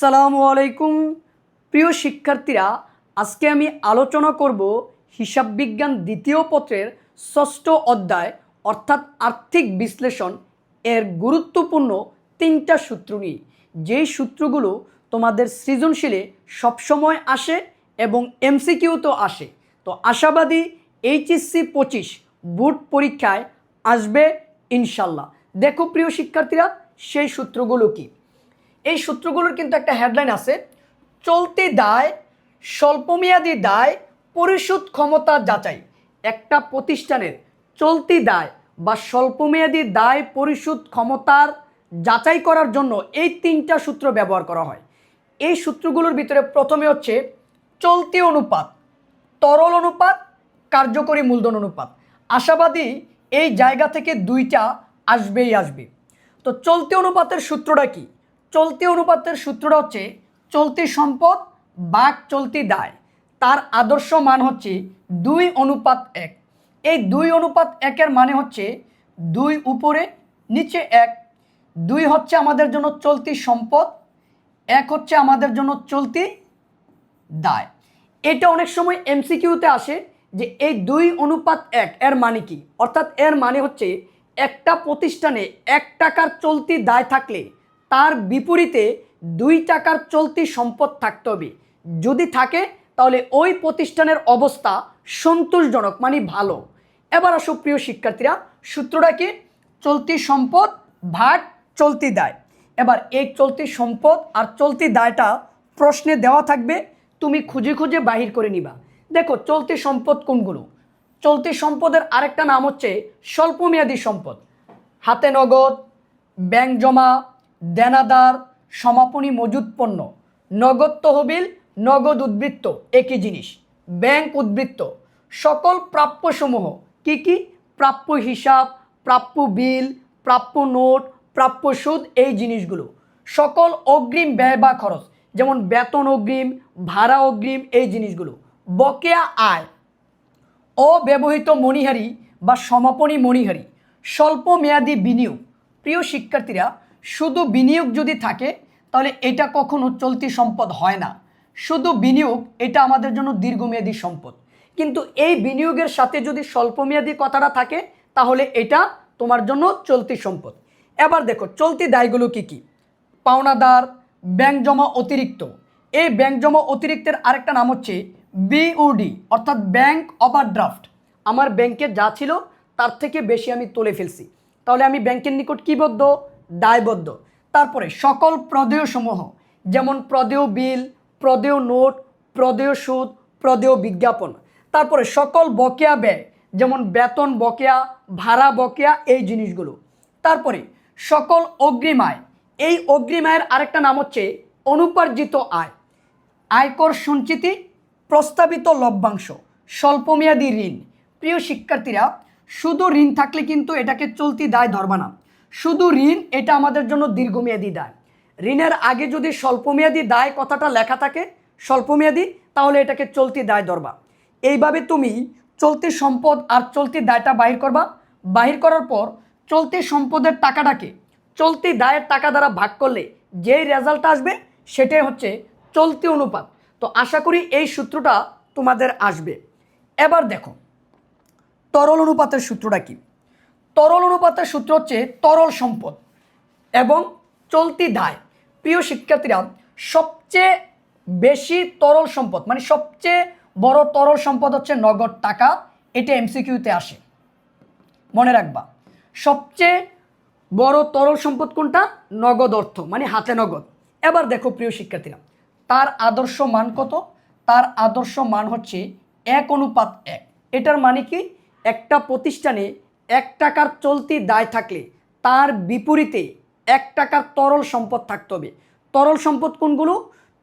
আসসালামু আলাইকুম। প্রিয় শিক্ষার্থীরা, আজকে আমি আলোচনা করব হিসাব বিজ্ঞান দ্বিতীয় পত্রের ষষ্ঠ অধ্যায়, অর্থাৎ আর্থিক বিশ্লেষণ এর গুরুত্বপূর্ণ তিনটা সূত্র নিয়ে। যেই সূত্রগুলো তোমাদের সৃজনশীলে সবসময় আসে এবং এমসিকিউ তো আসে। তো আশাবাদী এইচএসসি পঁচিশ বোর্ড পরীক্ষায় আসবে ইনশাল্লাহ। দেখো প্রিয় শিক্ষার্থীরা, সেই সূত্রগুলো কী? এই সূত্রগুলোর কিন্তু একটা হেডলাইন আছে। চলতি দায়, স্বল্পমেয়াদী দায়, পরিশোধ ক্ষমতা যাচাই। একটা প্রতিষ্ঠানের চলতি দায় বা স্বল্পমেয়াদী দায় পরিশোধ ক্ষমতার যাচাই করার জন্য এই তিনটা সূত্র ব্যবহার করা হয়। এই সূত্রগুলোর ভিতরে প্রথমে হচ্ছে চলতি অনুপাত, তরল অনুপাত, কার্যকরী মূলধন অনুপাত। আশাবাদী এই জায়গা থেকে দুইটা আসবেই আসবে। তো চলতি অনুপাতের সূত্রটা কি? চলতি অনুপাতের সূত্রটা হচ্ছে চলতি সম্পদ বাঘ চলতি দায়। তার আদর্শ মান হচ্ছে দুই অনুপাত এক। এই দুই অনুপাত একের মানে হচ্ছে দুই উপরে, নিচে এক। দুই হচ্ছে আমাদের জন্য চলতি সম্পদ, এক হচ্ছে আমাদের জন্য চলতি দায়। এটা অনেক সময় এমসিকিউতে আসে যে এই দুই অনুপাত এক, এর মানে কি? অর্থাৎ এর মানে হচ্ছে একটা প্রতিষ্ঠানে এক টাকার চলতি দায় থাকলে তার বিপরীতে দুই টাকার চলতি সম্পদ থাকতে হবে। যদি থাকে, তাহলে ওই প্রতিষ্ঠানের অবস্থা সন্তোষজনক মানে ভালো। এবার আসো প্রিয় শিক্ষার্থীরা, সূত্রটা কি? চলতি সম্পদ ভাগ চলতি দায়। এবার এই চলতি সম্পদ আর চলতি দায়টা প্রশ্নে দেওয়া থাকবে, তুমি খুঁজে খুঁজে বাহির করে নিবা। দেখো, চলতি সম্পদ কোনগুলো? চলতি সম্পদের আরেকটা নাম হচ্ছে স্বল্পমেয়াদী সম্পদ। হাতে নগদ, ব্যাংক জমা দেনাদার সমাপনী মজুদ পণ্য, নগদ তহবিল, নগদ উদ্বৃত্ত, একই জিনিস, ব্যাংক উদ্বৃত্ত, সকল প্রাপ্যসমূহ কি কি? প্রাপ্য হিসাব, প্রাপ্য বিল, প্রাপ্য নোট, প্রাপ্য সুদ, এই জিনিসগুলো। সকল অগ্রিম ব্যয় বা খরচ, যেমন বেতন অগ্রিম, ভাড়া অগ্রিম, এই জিনিসগুলো। বকেয়া আয়, অব্যবহৃত মণিহারি বা সমাপনী মণিহারি স্বল্প মেয়াদী বিনিয়োগ। প্রিয় শিক্ষার্থীরা শুধু বিনিয়োগ যদি থাকে, তাহলে এটা কখনো চলতি সম্পদ হয় না। শুধু বিনিয়োগ, এটা আমাদের জন্য দীর্ঘমেয়াদী সম্পদ। কিন্তু এই বিনিয়োগের সাথে যদি স্বল্পমেয়াদী কথাটা থাকে, তাহলে এটা তোমার জন্য চলতি সম্পদ। এবার দেখো, চলতি দায়গুলো কি কি? পাওনাদার, ব্যাংক জমা অতিরিক্ত। এই ব্যাংক জমা অতিরিক্তের আরেকটা নাম হচ্ছে বিউডি অর্থাৎ ব্যাংক ওভারড্রাফট। আমার ব্যাংকে যা ছিল, তার থেকে বেশি আমি তুলে ফেলছি। তাহলে আমি ব্যাংকের নিকট কীবদ্ধ দায়বদ্ধ। তারপরে সকল প্রদেয় সমূহ, যেমন প্রদেয় বিল, প্রদেয় নোট, প্রদেয় সুদ, প্রদেয় বিজ্ঞাপন। তারপরে সকল বকেয়া ব্যয়, যেমন বেতন বকেয়া, ভাড়া বকেয়া, এই জিনিসগুলো। তারপরে সকল অগ্রিম আয় এই অগ্রিম আয়ের আরেকটা নাম হচ্ছে অনুপার্জিত আয়, আয়কর সঞ্চিতি, প্রস্তাবিত লভ্যাংশ, স্বল্পমেয়াদী ঋণ। প্রিয় শিক্ষার্থীরা, শুধু ঋণ থাকলে কিন্তু এটাকে চলতি দায় ধরবা না। শুধু ঋণ, এটা আমাদের জন্য দীর্ঘমেয়াদী দায়। ঋণের আগে যদি স্বল্পমেয়াদী দায় কথাটা লেখা থাকে, স্বল্পমেয়াদী, তাহলে এটাকে চলতি দায় ধরবা। এইভাবে তুমি চলতি সম্পদ আর চলতি দায়টা বাহির করবা। বাহির করার পর চলতি সম্পদের টাকাটাকে চলতি দায়ের টাকা দ্বারা ভাগ করলে যেই রেজাল্ট আসবে, সেটাই হচ্ছে চলতি অনুপাত। তো আশা করি এই সূত্রটা তোমাদের আসবে। এবার দেখো, তরল অনুপাতের সূত্রটা কি? তরল অনুপাতের সূত্র হচ্ছে তরল সম্পদ এবং চলতি দায়। প্রিয় শিক্ষার্থীরা, সবচেয়ে বেশি তরল সম্পদ মানে সবচেয়ে বড় তরল সম্পদ হচ্ছে নগদ টাকা, এটা এমসিকিউতে আসে। মনে রাখবা, সবচেয়ে বড় তরল সম্পদ কোনটা? নগদ অর্থ মানে হাতে নগদ। এবার দেখো প্রিয় শিক্ষার্থীরা, তার আদর্শ মান কত? তার আদর্শ মান হচ্ছে এক অনুপাত এক। এটার মানে কি? একটা প্রতিষ্ঠানে এক টাকার চলতি দায় থাকলে তার বিপরীতে এক টাকার তরল সম্পদ থাকতে হবে। তরল সম্পদ কোনগুলো?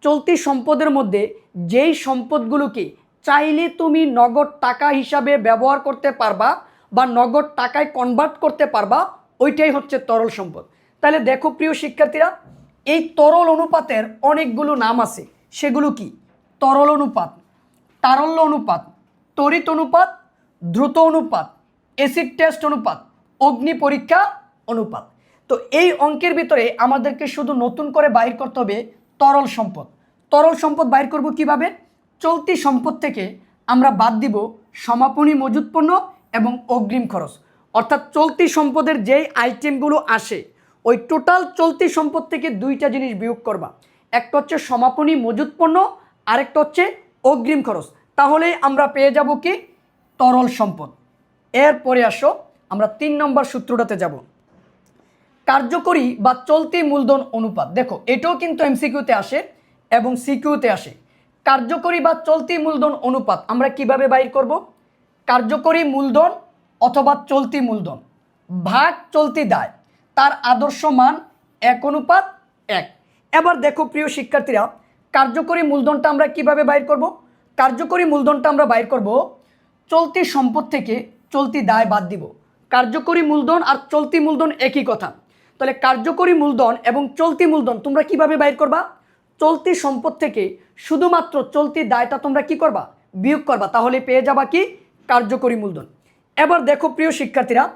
চলতি সম্পদের মধ্যে যেই সম্পদগুলোকে চাইলে তুমি নগদ টাকা হিসাবে ব্যবহার করতে পারবা বা নগদ টাকায় কনভার্ট করতে পারবা, ওইটাই হচ্ছে তরল সম্পদ। তাহলে দেখো প্রিয় শিক্ষার্থীরা, এই তরল অনুপাতের অনেকগুলো নাম আছে। সেগুলো কি? তরল অনুপাত, তারল্য অনুপাত, তড়িৎ অনুপাত, দ্রুত অনুপাত অ্যাসিড টেস্ট অনুপাত, অগ্নি পরীক্ষা অনুপাত। তো এই অঙ্কের ভিতরে আমাদেরকে শুধু নতুন করে বাইর করতে হবে তরল সম্পদ। তরল সম্পদ বাইর করব কীভাবে? চলতি সম্পদ থেকে আমরা বাদ দিব সমাপনী মজুত পণ্য এবং অগ্রিম খরচ। অর্থাৎ চলতি সম্পদের যেই আইটেমগুলো আসে, ওই টোটাল চলতি সম্পদ থেকে দুইটা জিনিস বিয়োগ করবা। একটা হচ্ছে সমাপনী মজুত পণ্য, আরেকটা হচ্ছে অগ্রিম খরচ। তাহলেই আমরা পেয়ে যাব কি? তরল সম্পদ। এরপরে আসো, আমরা তিন নম্বর সূত্রটাতে যাব। কার্যকরী বা চলতি মূলধন অনুপাত। দেখো, এটাও কিন্তু এমসিকিউতে আসে এবং সিকিউতে আসে। কার্যকরী বা চলতি মূলধন অনুপাত আমরা কীভাবে বাইর করব? কার্যকরী মূলধন অথবা চলতি মূলধন। ভাগ চলতি দায়। তার আদর্শ মান এক অনুপাত এক। এবার দেখো, প্রিয় শিক্ষার্থীরা, কার্যকরী মূলধনটা আমরা কীভাবে বাইর করব? কার্যকরী মূলধনটা আমরা বাইর করব চলতি সম্পদ থেকে চলতি দায় বাদ দিব। কার্যকরী মূলধন আর চলতি মূলধন একই কথা। তাহলে কার্যকরী মূলধন এবং চলতি মূলধন তোমরা কীভাবে বাইর করবা? চলতি সম্পদ থেকে শুধুমাত্র চলতি দায়টা তোমরা কি করবা? বিয়োগ করবা। তাহলে পেয়ে যাবা কি? কার্যকরী মূলধন। এবার দেখো প্রিয় শিক্ষার্থীরা,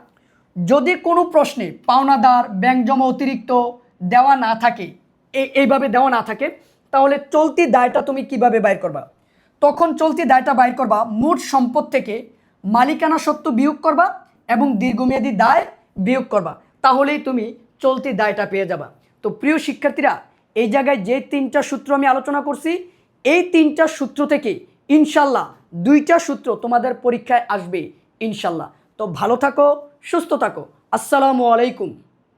যদি কোনো প্রশ্নে পাওনাদার, ব্যাংক জমা অতিরিক্ত দেওয়া না থাকে এই- এইভাবে দেওয়া না থাকে, তাহলে চলতি দায়টা তুমি কীভাবে বাইর করবা? তখন চলতি দায়টা বাইর করবা মোট সম্পদ থেকে মালিকানা সত্য বিয়োগ করবা এবং দীর্ঘমেয়াদী দায় বিয়োগ করবা। তাহলেই তুমি চলতি দায়টা পেয়ে যাবা। তো প্রিয় শিক্ষার্থীরা, এই জায়গায় যে তিনটা সূত্র আমি আলোচনা করছি, এই তিনটা সূত্র থেকে ইনশাল্লাহ দুইটা সূত্র তোমাদের পরীক্ষায় আসবে ইনশাল্লাহ। তো ভালো থাকো, সুস্থ থাকো। আসসালামু আলাইকুম।